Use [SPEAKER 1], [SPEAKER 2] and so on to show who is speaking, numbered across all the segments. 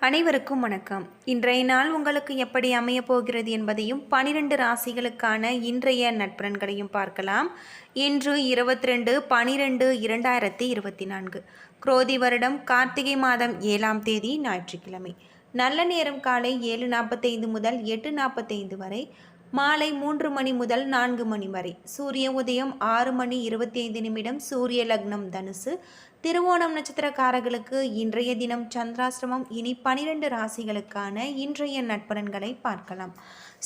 [SPEAKER 1] அனைவருக்கும் வணக்கம். இன்றைய நாள் உங்களுக்கு எப்படி அமைய போகிறது என்பதையும் பனிரெண்டு ராசிகளுக்கான இன்றைய நட்பலன்களையும் பார்க்கலாம். இன்று இருபத்தி ரெண்டு பனிரெண்டு இரண்டாயிரத்தி இருபத்தி நான்கு. குரோதி வருடம் கார்த்திகை மாதம் ஏழாம் தேதி ஞாயிற்றுக்கிழமை. நல்ல நேரம் காலை ஏழு நாற்பத்தைந்து முதல் எட்டு நாற்பத்தைந்து வரை. மாலை மூன்று மணி முதல் நான்கு மணி வரை. சூரிய உதயம் ஆறு மணி இருபத்தி ஐந்து நிமிடம் சூரிய லக்னம் தனுசு. திருவோணம் நட்சத்திரக்காரர்களுக்கு இன்றைய தினம் சந்திராசிரமம் இனி பனிரெண்டு ராசிகளுக்கான இன்றைய நட்பலன்களை பார்க்கலாம்.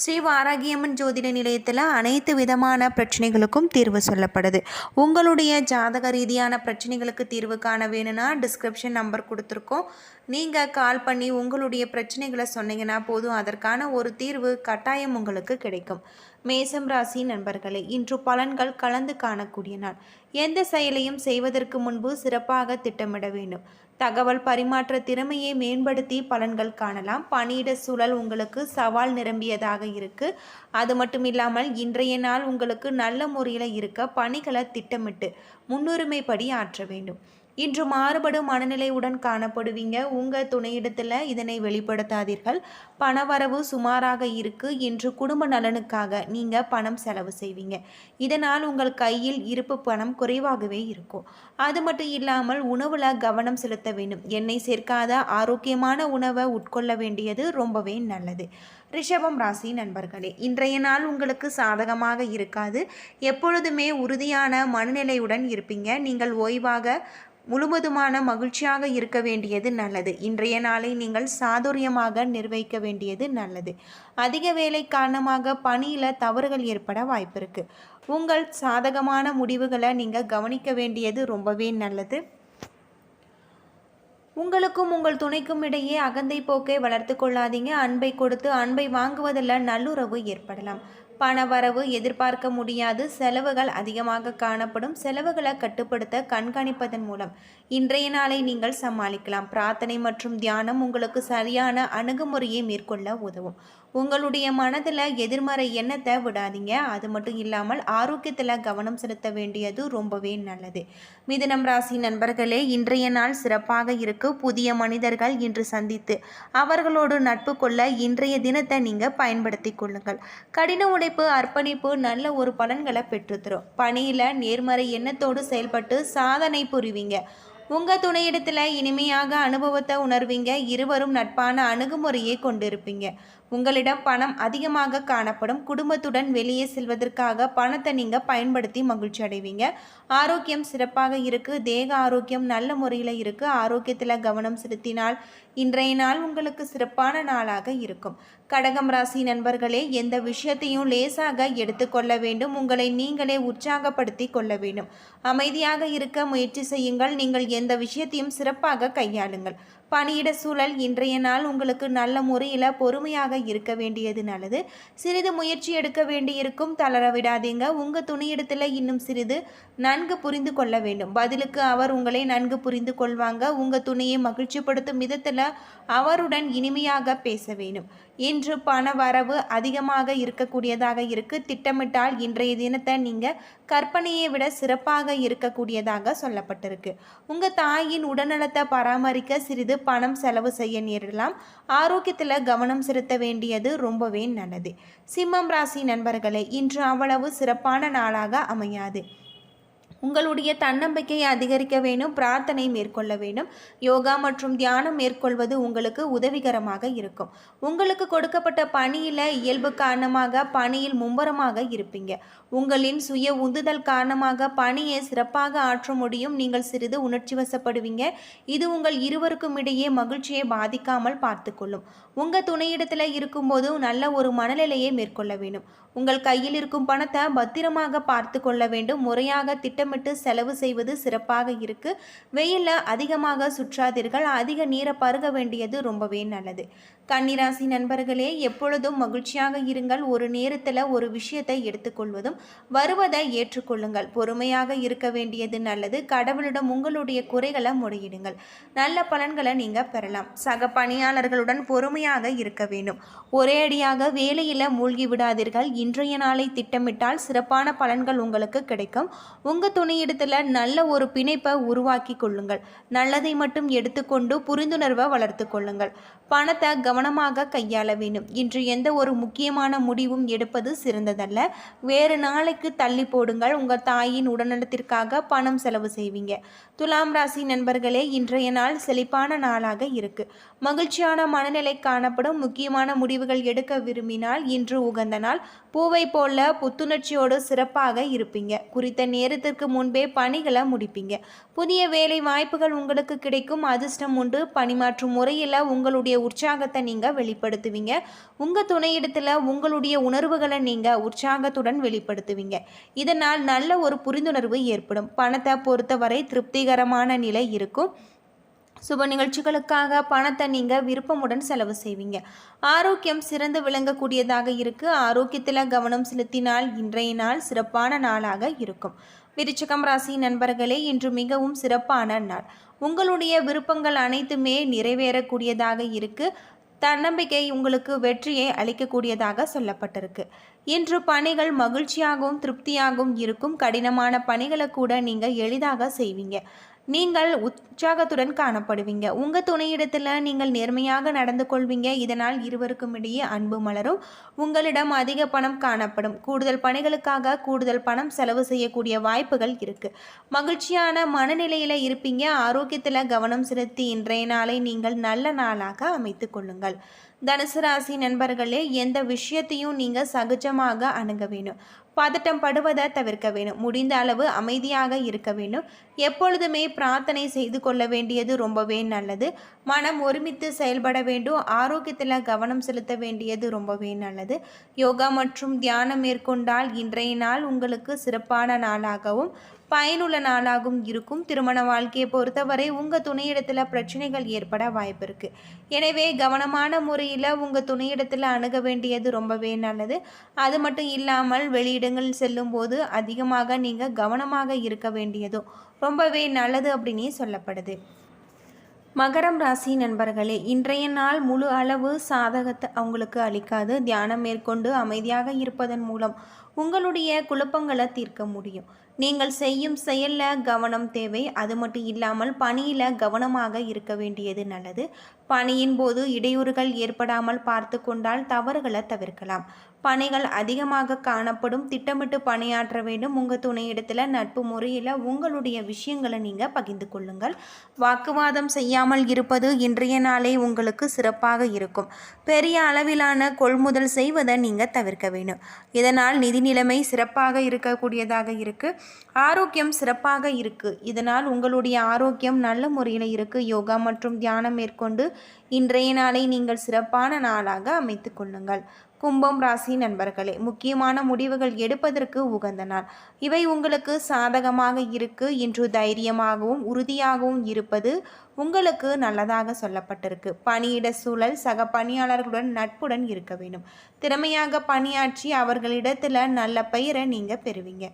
[SPEAKER 1] ஸ்ரீ வாராகியம்மன் ஜோதிட நிலையத்தில் அனைத்து விதமான பிரச்சனைகளுக்கும் தீர்வு சொல்லப்படுது. உங்களுடைய ஜாதக ரீதியான பிரச்சனைகளுக்கு தீர்வு காண வேணும்னா டிஸ்கிரிப்ஷன் நம்பர் கொடுத்துருக்கோம். நீங்கள் கால் பண்ணி உங்களுடைய பிரச்சனைகளை சொன்னீங்கன்னா போதும். அதற்கான ஒரு தீர்வு கட்டாயம் உங்களுக்கு கிடைக்கும். மேசம் ராசி நண்பர்களே இன்று பலன்கள் கலந்து காணக்கூடிய நாள். எந்த செயலையும் செய்வதற்கு முன்பு சிறப்பாக திட்டமிட வேண்டும். தகவல் பரிமாற்ற திறமையை மேம்படுத்தி பலன்கள் காணலாம். பணியிட சூழல் உங்களுக்கு சவால் நிரம்பியதாக இருக்கு. அது மட்டும் இல்லாமல் இன்றைய நாள் உங்களுக்கு நல்ல முறையில் இருக்க பணிகளை திட்டமிட்டு முன்னுரிமைப்படி ஆற்ற வேண்டும். இன்று மாறுபடும் மனநிலையுடன் காணப்படுவீங்க. உங்கள் துணையிடத்தில் இதனை வெளிப்படுத்தாதீர்கள். பணவரவு சுமாராக இருக்கு. இன்று குடும்ப நலனுக்காக நீங்கள் பணம் செலவு செய்வீங்க. இதனால் உங்கள் கையில் இருப்பு பணம் குறைவாகவே இருக்கும். அது மட்டும் இல்லாமல் உணவில் கவனம் செலுத்த வேண்டும். எண்ணெய் சேர்க்காத ஆரோக்கியமான உணவை உட்கொள்ள வேண்டியது ரொம்பவே நல்லது. ரிஷபம் ராசி நண்பர்களே இன்றைய நாள் உங்களுக்கு சாதகமாக இருக்காது. எப்பொழுதுமே உறுதியான மனநிலையுடன் இருப்பீங்க. நீங்கள் ஓய்வாக முழுவதுமான மகிழ்ச்சியாக இருக்க வேண்டியது நல்லது. இன்றைய நாளை நீங்கள் சாதுரியமாக நிர்வகிக்க வேண்டியது நல்லது. அதிக வேலை காரணமாக பணியில் தவறுகள் ஏற்பட வாய்ப்பு இருக்குது உங்கள் சாதகமான முடிவுகளை நீங்கள் கவனிக்க வேண்டியது ரொம்பவே நல்லது. உங்களுக்கும் உங்கள் துணைக்கும் இடையே அகந்தை போக்கை வளர்த்து கொள்ளாதீங்க. அன்பை கொடுத்து அன்பை வாங்குவதில் நல்லுறவு ஏற்படலாம். பணவரவு எதிர்பார்க்க முடியாது. செலவுகள் அதிகமாக காணப்படும். செலவுகளை கட்டுப்படுத்த கண்காணிப்பதன் மூலம் இன்றைய நாளை நீங்கள் சமாளிக்கலாம். பிரார்த்தனை மற்றும் தியானம் உங்களுக்கு சரியான அணுகுமுறையை மேற்கொள்ள உதவும். உங்களுடைய மனதில் எதிர்மறை எண்ணத்தை விடாதீங்க. அது மட்டும் இல்லாமல் ஆரோக்கியத்தில் கவனம் செலுத்த வேண்டியது ரொம்பவே நல்லது. மிதுனம் ராசி நண்பர்களே இன்றைய நாள் சிறப்பாக இருக்கு. புதிய மனிதர்கள் இன்று சந்தித்து அவர்களோடு நட்பு கொள்ள இன்றைய தினத்தை நீங்கள் பயன்படுத்தி கொள்ளுங்கள். கடின உழைப்பு அர்ப்பணிப்பு நல்ல ஒரு பலன்களை பெற்றுத்தரும். பணியில் நேர்மறை எண்ணத்தோடு செயல்பட்டு சாதனை புரிவீங்க. உங்கள் துணையிடத்தில் இனிமையாக அனுபவத்தை உணர்வீங்க. இருவரும் நட்பான அணுகுமுறையை கொண்டிருப்பீங்க. உங்களிடம் பணம் அதிகமாக காணப்படும் குடும்பத்துடன் வெளியே செல்வதற்காக பணத்தை நீங்கள் பயன்படுத்தி மகிழ்ச்சி அடைவீங்க. ஆரோக்கியம் சிறப்பாக இருக்குது தேக ஆரோக்கியம் நல்ல முறையில் இருக்குது ஆரோக்கியத்தில் கவனம் செலுத்தினால் இன்றைய நாள் உங்களுக்கு சிறப்பான நாளாக இருக்கும். கடகம் ராசி நண்பர்களே எந்த விஷயத்தையும் லேசாக எடுத்துக்கொள்ள வேண்டும். உங்களை நீங்களே உற்சாகப்படுத்தி கொள்ள வேண்டும். அமைதியாக இருக்க முயற்சி செய்யுங்கள். நீங்கள் எந்த விஷயத்தையும் சிறப்பாக கையாளுங்கள். பணியிட சூழல் இன்றைய நாள் உங்களுக்கு நல்ல முறையில் பொறுமையாக இருக்க வேண்டியது நல்லது. சிறிது முயற்சி எடுக்க வேண்டியிருக்கும். தளர விடாதீங்க. உங்கள் துணையிடத்தில் இன்னும் சிறிது நன்கு புரிந்து கொள்ள வேண்டும். பதிலுக்கு அவர் உங்களை நன்கு புரிந்து கொள்வாங்க. உங்கள் துணையை மகிழ்ச்சிப்படுத்தும் விதத்தில் அவருடன் இனிமையாக பேச வேண்டும். இன்று பண வரவு அதிகமாக இருக்கக்கூடியதாக இருக்குது திட்டமிட்டால் இன்றைய தினத்தை நீங்கள் கற்பனையை விட சிறப்பாக இருக்கக்கூடியதாக சொல்லப்பட்டிருக்கு. உங்கள் தாயின் உடல்நலத்தை பராமரிக்க சிறிது பணம் செலவு செய்ய நேரிடலாம். ஆரோக்கியத்தில் கவனம் செலுத்த வேண்டியது ரொம்பவே நல்லது. சிம்மம் ராசி நண்பர்களே இன்று அவ்வளவு சிறப்பான நாளாக அமையாது. உங்களுடைய தன்னம்பிக்கையை அதிகரிக்க வேண்டும் பிரார்த்தனை மேற்கொள்ள வேண்டும். யோகா மற்றும் தியானம் மேற்கொள்வது உங்களுக்கு உதவிகரமாக இருக்கும். உங்களுக்கு கொடுக்கப்பட்ட பணியில் இயல்பு காரணமாக பணியில் மும்பரமாக இருப்பீங்க. உங்களின் சுய உந்துதல் காரணமாக பணியை சிறப்பாக ஆற்ற முடியும். நீங்கள் சிறிது உணர்ச்சி வசப்படுவீங்க. இது உங்கள் இருவருக்கும் இடையே மகிழ்ச்சியை பாதிக்காமல் பார்த்துக்கொள்ளும். உங்கள் துணையிடத்தில் இருக்கும்போது நல்ல ஒரு மனநிலையை மேற்கொள்ள வேண்டும். உங்கள் கையில் இருக்கும் பணத்தை பத்திரமாக பார்த்து கொள்ள வேண்டும். முறையாக திட்டம் திட்டமிட்டு செலவு செய்வது சிறப்பாக இருக்கு. வெயிலில் அதிகமாக சுற்றாதீர்கள். அதிக நீரை பருக வேண்டியது ரொம்பவே நல்லது. கன்னிராசி நண்பர்களே எப்பொழுதும் மகிழ்ச்சியாக இருங்கள். ஒரு நேரத்தில் ஒரு விஷயத்தை எடுத்துக்கொள்வதும் வருவதை ஏற்றுக்கொள்ளுங்கள். பொறுமையாக இருக்க வேண்டியது நல்லது. கடவுளிடம் உங்களுடைய குறைகளை முறையிடுங்கள். நல்ல பலன்களை நீங்கள் பெறலாம். சக பணியாளர்களுடன் பொறுமையாக இருக்க வேண்டும். ஒரே அடியாக வேலையில் மூழ்கி விடாதீர்கள். இன்றைய நாளை திட்டமிட்டால் சிறப்பான பலன்கள் உங்களுக்கு கிடைக்கும். உங்கள் துணையிடத்தில் நல்ல ஒரு பிணைப்பை உருவாக்கி கொள்ளுங்கள். நல்லதை மட்டும் எடுத்துக்கொண்டு புரிந்துணர்வை வளர்த்து கொள்ளுங்கள். பணத்தை கவனம் கவனமாக கையாள வேண்டும். இன்று எந்த ஒரு முக்கியமான முடிவும் எடுப்பது சிறந்ததல்ல. வேறு நாளைக்கு தள்ளி போடுங்கள். உங்கள் தாயின் உடல்நலத்திற்காக பணம் செலவு செய்வீங்க. துலாம் ராசி நண்பர்களே இன்றைய நாள் செழிப்பான நாளாக இருக்கு. மகிழ்ச்சியான மனநிலை காணப்படும். முக்கியமான முடிவுகள் எடுக்க விரும்பினால் இன்று உகந்த நாள். பூவை போல புத்துணர்ச்சியோடு சிறப்பாக இருப்பீங்க. குறித்த நேரத்திற்கு முன்பே பணிகளை முடிப்பீங்க. புதிய வேலை வாய்ப்புகள் உங்களுக்கு கிடைக்கும். அதிர்ஷ்டம் உண்டு. பணிமாற்றும் முறையில் உங்களுடைய உற்சாகத்தை நீங்கள் வெளிப்படுத்துவீங்க. உங்கள் துணையிடத்தில் உங்களுடைய உணர்வுகளை நீங்கள் உற்சாகத்துடன் வெளிப்படுத்துவீங்க. இதனால் நல்ல ஒரு புரிந்துணர்வு ஏற்படும். பணத்தை பொறுத்தவரை திருப்திகரமான நிலை இருக்கும். சுப நிகழ்ச்சிகளுக்காக பணத்தை நீங்கள் விருப்பமுடன் செலவு செய்வீங்க. ஆரோக்கியம் சிறந்து விளங்கக்கூடியதாக இருக்கு. ஆரோக்கியத்தில் கவனம் செலுத்தினால் இன்றைய நாள் சிறப்பான நாளாக இருக்கும். விருச்சகம் ராசி நண்பர்களே இன்று மிகவும் சிறப்பான நாள். உங்களுடைய விருப்பங்கள் அனைத்துமே நிறைவேறக்கூடியதாக இருக்கு. தன்னம்பிக்கை உங்களுக்கு வெற்றியை அளிக்கக்கூடியதாக சொல்லப்பட்டிருக்கு. இன்று பணிகள் மகிழ்ச்சியாகவும் திருப்தியாகவும் இருக்கும். கடினமான பணிகளை கூட நீங்கள் எளிதாக செய்வீங்க. நீங்கள் உற்சாகத்துடன் காணப்படுவீங்க. உங்கள் துணையிடத்தில் நீங்கள் நேர்மையாக நடந்து கொள்வீங்க. இதனால் இருவருக்கும் இடையே அன்பு மலரும். உங்களிடம் அதிக பணம் காணப்படும். கூடுதல் பணிகளுக்காக கூடுதல் பணம் செலவு செய்யக்கூடிய வாய்ப்புகள் இருக்குது மகிழ்ச்சியான மனநிலையில் இருப்பீங்க. ஆரோக்கியத்தில் கவனம் செலுத்தி இன்றைய நாளை நீங்கள் நல்ல நாளாக அமைத்து கொள்ளுங்கள். தனுசு ராசி நண்பர்களே எந்த விஷயத்தையும் நீங்கள் சகஜமாக அணுக வேணும் பதட்டம் படுவதை தவிர்க்க வேணும் முடிந்த அளவு அமைதியாக இருக்க வேண்டும். எப்பொழுதுமே பிரார்த்தனை செய்து கொள்ள வேண்டியது ரொம்பவே நல்லது. மனம் ஒருமித்து செயல்பட வேண்டும். ஆரோக்கியத்தில் கவனம் செலுத்த வேண்டியது ரொம்பவே நல்லது. யோகா மற்றும் தியானம் மேற்கொண்டால் இன்றைய நாள் உங்களுக்கு சிறப்பான நாளாகவும் பயனுள்ள நாளாகவும் இருக்கும். திருமண வாழ்க்கையை பொறுத்தவரை உங்கள் துணையிடத்தில் பிரச்சனைகள் ஏற்பட வாய்ப்பு இருக்குது எனவே கவனமான முறையில் உங்கள் துணையிடத்தில் அணுக வேண்டியது ரொம்பவே நல்லது. அது மட்டும் இல்லாமல் வெளியிடங்கள் செல்லும்போது அதிகமாக நீங்கள் கவனமாக இருக்க வேண்டியதும் ரொம்பவே நல்லது அப்படின்னே சொல்லப்படுது. மகரம் ராசி நண்பர்களே இன்றைய நாள் முழு அளவு சாதகத்தை அவங்களுக்கு அளிக்காது. தியானம் மேற்கொண்டு அமைதியாக இருப்பதன் மூலம் உங்களுடைய குழப்பங்களை தீர்க்க முடியும். நீங்கள் செய்யும் செயலில் கவனம் தேவை. அது மட்டும் இல்லாமல் பணியில் கவனமாக இருக்க வேண்டியது நல்லது. பணியின் போது இடையூறுகள் ஏற்படாமல் பார்த்து கொண்டால் தவறுகளை தவிர்க்கலாம். பணிகள் அதிகமாக காணப்படும். திட்டமிட்டு பணியாற்ற வேண்டும். உங்கள் துணையிடத்தில் நட்பு முறையில் உங்களுடைய விஷயங்களை நீங்கள் பகிர்ந்து கொள்ளுங்கள். வாக்குவாதம் செய்யாமல் இருப்பது இன்றைய நாளே உங்களுக்கு சிறப்பாக இருக்கும். பெரிய அளவிலான கொள்முதல் செய்வதை நீங்கள் தவிர்க்க வேண்டும். இதனால் நிதி நிலைமை சிறப்பாக இருக்கக்கூடியதாக இருக்குது ஆரோக்கியம் சிறப்பாக இருக்குது இதனால் உங்களுடைய ஆரோக்கியம் நல்ல முறையில் இருக்குது யோகா மற்றும் தியானம் மேற்கொண்டு இன்றைய நாளை நீங்கள் சிறப்பான நாளாக அமைத்து கொள்ளுங்கள். கும்பம் ராசி நண்பர்களே முக்கியமான முடிவுகள் எடுப்பதற்கு உகந்த நாள். இவை உங்களுக்கு சாதகமாக இருக்கு இன்று தைரியமாகவும் உறுதியாகவும் இருப்பது உங்களுக்கு நல்லதாக சொல்லப்பட்டிருக்கு. பணியிட சூழல் சக பணியாளர்களுடன் நட்புடன் இருக்க வேண்டும். திறமையாக பணியாற்றி அவர்களிடத்தில் நல்ல பெயரை நீங்கள் பெறுவீங்க.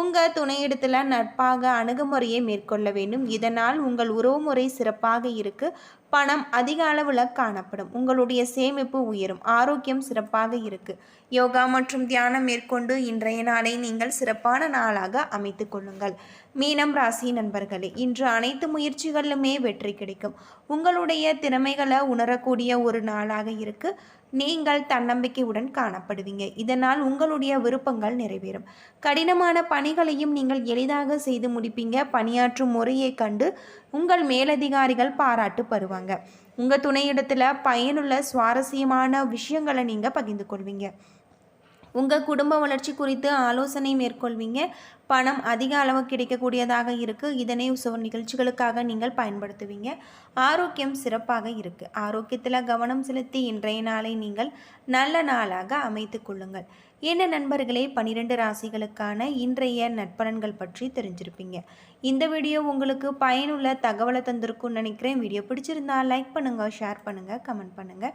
[SPEAKER 1] உங்கள் துணையிடத்தில் நட்பாக அணுகுமுறையை மேற்கொள்ள வேண்டும். இதனால் உங்கள் உறவுமுறை சிறப்பாக இருக்கு. பணம் அதிக அளவில் காணப்படும். உங்களுடைய சேமிப்பு உயரும். ஆரோக்கியம் சிறப்பாக இருக்கு. யோகா மற்றும் தியானம் மேற்கொண்டு இன்றைய நாளை நீங்கள் சிறப்பான நாளாக அமைத்து கொள்ளுங்கள். மீனம் ராசி நண்பர்களே இன்று அனைத்து முயற்சிகளிலுமே வெற்றி கிடைக்கும். உங்களுடைய திறமைகளை உணரக்கூடிய ஒரு நாளாக இருக்கு. நீங்கள் தன்னம்பிக்கையுடன் காணப்படுவீங்க. இதனால் உங்களுடைய விருப்பங்கள் நிறைவேறும். கடினமான பணிகளையும் நீங்கள் எளிதாக செய்து முடிப்பீங்க. பணியாற்றும் முறையை கண்டு உங்கள் மேலதிகாரிகள் பாராட்டு பெறுவாங்க. உங்கள் துணையிடத்தில் பயனுள்ள சுவாரஸ்யமான விஷயங்களை நீங்கள் பகிர்ந்து கொள்வீங்க. உங்கள் குடும்ப வளர்ச்சி குறித்து ஆலோசனை மேற்கொள்வீங்க. பணம் அதிக அளவு கிடைக்கக்கூடியதாக இருக்குது இதனை சுவர் நிகழ்ச்சிகளுக்காக நீங்கள் பயன்படுத்துவீங்க. ஆரோக்கியம் சிறப்பாக இருக்குது ஆரோக்கியத்தில் கவனம் செலுத்தி இன்றைய நாளை நீங்கள் நல்ல நாளாக அமைத்து கொள்ளுங்கள். என்ன நண்பர்களே பனிரெண்டு ராசிகளுக்கான இன்றைய நட்பலன்கள் பற்றி தெரிஞ்சிருப்பீங்க. இந்த வீடியோ உங்களுக்கு பயனுள்ள தகவலை தந்திருக்கும்னு நினைக்கிறேன். வீடியோ பிடிச்சிருந்தா லைக் பண்ணுங்கள் ஷேர் பண்ணுங்கள் கமெண்ட் பண்ணுங்கள்